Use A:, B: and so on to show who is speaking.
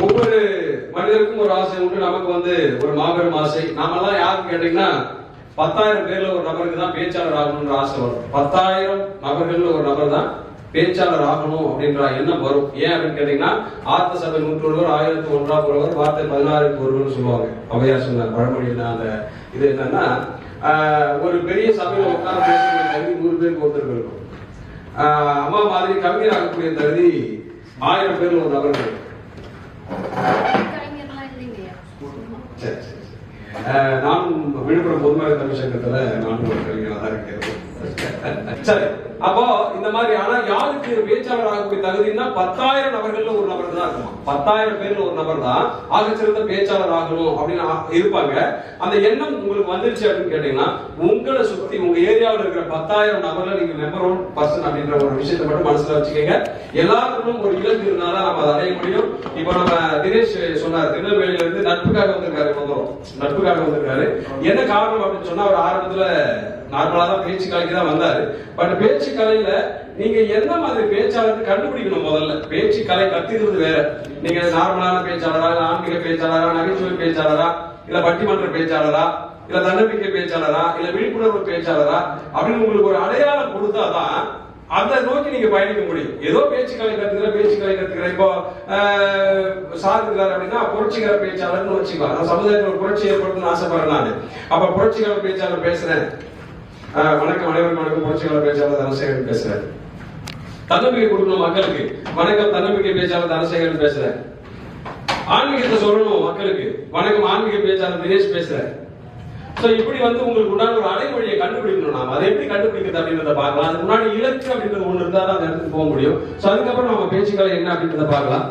A: ஒவ்வொரு மனிதருக்கும் ஒரு ஆசை உண்டு. நமக்கு வந்து ஒரு மாபெரும் ஆசை. நாமெல்லாம் யாருக்கு கேட்டீங்கன்னா பத்தாயிரம் பேர்ல ஒரு நபருக்கு தான் பேச்சாளர் ஆகணும்ன்ற ஆசை வரும். பத்தாயிரம் நபர்கள் ஒரு நபர் தான் பேச்சாளர் ஆகணும் அப்படின்ற எண்ணம் வரும். ஏன் அப்படின்னு கேட்டீங்கன்னா ஆர்த்த சபை நூற்றொருவர் ஆயிரத்தி ஒன்றாம் ஒருவர் வார்த்தை பதினாறுக்கு ஒருவர்னு சொல்லுவாங்க. அவையார் சொன்னார் பழமொழியில் அந்த இது என்னன்னா ஆஹ், ஒரு பெரிய சபையில உட்கார்ந்து பேசக்கூடிய தகுதி நூறு பேருக்கு ஒருத்தருக்கு இருக்கும். ஆஹ், அம்மா மாதிரி கவிஞர் ஆகக்கூடிய தகுதி ஆயிரம் பேர்ல ஒரு நபர்கள் இருக்கும்
B: கலைஞர்லாம் இல்லைங்கய்யா
A: சரி, சரி, சரி. நான் விழுப்புரம் பொதுமறை தமிழ் சங்கத்தில் நானும் ஒரு கலைஞராக தான் இருக்கிறேன் சரி அப்போ இந்த மாதிரி ஆனா யாருக்கு பேச்சாளர் ஆகக்கூடிய தகுதினா பத்தாயிரம் நபர்கள்ல ஒரு நபர் தான் இருக்கும்? பத்தாயிரம் பேர்ல ஒரு நபர் தான் ஆகச்சிறந்த பேச்சாளர் ஆகணும் அப்படின்னு இருப்பாங்க. அந்த எண்ணம் உங்களுக்கு வந்துருச்சு அப்படின்னு கேட்டீங்கன்னா உங்களை சுத்தி உங்க ஏரியாவில் இருக்கிற பத்தாயிரம் நபர்ல நீங்க மெம்பர் ஒன் பர்சன் அப்படின்ற ஒரு விஷயத்தை மட்டும் மனசுல வச்சுக்கோங்க. எல்லாருக்கும் ஒரு இலக்கு இருந்தாதான் நம்ம அதை அடைய முடியும். இப்போ நம்ம தினேஷ் சொன்னார் திருநெல்வேலியில இருந்து நட்புக்காக வந்திருக்காரு நட்புக்காக வந்திருக்காரு. என்ன காரணம் அப்படின்னு சொன்னா அவர் ஆரம்பத்துல நார்மலா தான் பேச்சு கலைக்கு தான் வந்தாரு. பட் பேச்சு கலையில நீங்க எந்த மாதிரி பேச்சாளர் கண்டுபிடிக்கணும் முதல்ல. பேச்சு கலை கத்துக்கிறது வேற. நீங்க நார்மலான பேச்சாளரா இல்லை ஆன்மீக பேச்சாளரா நகைச்சுவை பேச்சாளரா இல்ல பட்டிமன்ற பேச்சாளரா இல்ல தன்னம்பிக்கை பேச்சாளரா இல்ல விழிப்புணர்வு பேச்சாளரா அப்படின்னு உங்களுக்கு ஒரு அடையாளம் கொடுத்தாதான் அந்த நோக்கி நீங்க பயணிக்க முடியும். ஏதோ பேச்சு கலை கத்துக்கிற பேச்சு கலை கத்துக்கிற இப்போ ஆஹ், சார் அப்படின்னா புரட்சிகர பேச்சாளர்னு வச்சுக்கலாம் நான் சமுதாயத்தில் ஒரு புரட்சி ஏற்படுத்தணும்னு ஆசைப்படுறேன் நான். அப்ப புரட்சிகர பேச்சாளர் பேசுறேன். வணக்கம் அனைவருக்கும் வணக்கம். புரட்சிகள பேச்சாளர் தனசேகரன் பேசுறேன் தன்னம்பிக்கை கொடுக்கணும் மக்களுக்கு. வணக்கம் தன்னம்பிக்கை பேச்சாளர் தனசேகரன் பேசுறேன் ஆன்மீகத்தை சொல்லணும் மக்களுக்கு. வணக்கம் ஆன்மீக பேச்சாளர் தினேஷ் பேசுறேன் சோ இப்படி வந்து உங்களுக்கு உண்டான ஒரு அலைமொழியை கண்டுபிடிக்கணும் நாம. அதை எப்படி கண்டுபிடிக்கிறது அப்படின்றத பார்க்கலாம். அதுக்கு முன்னாடி இலக்கு அப்படின்றது ஒண்ணு இருந்தா தான் அந்த இடத்துக்கு போக முடியும். சோ அதுக்கப்புறம் நம்ம பேச்சுக்களை என்ன அப்படின்றத பார்க்கலாம்.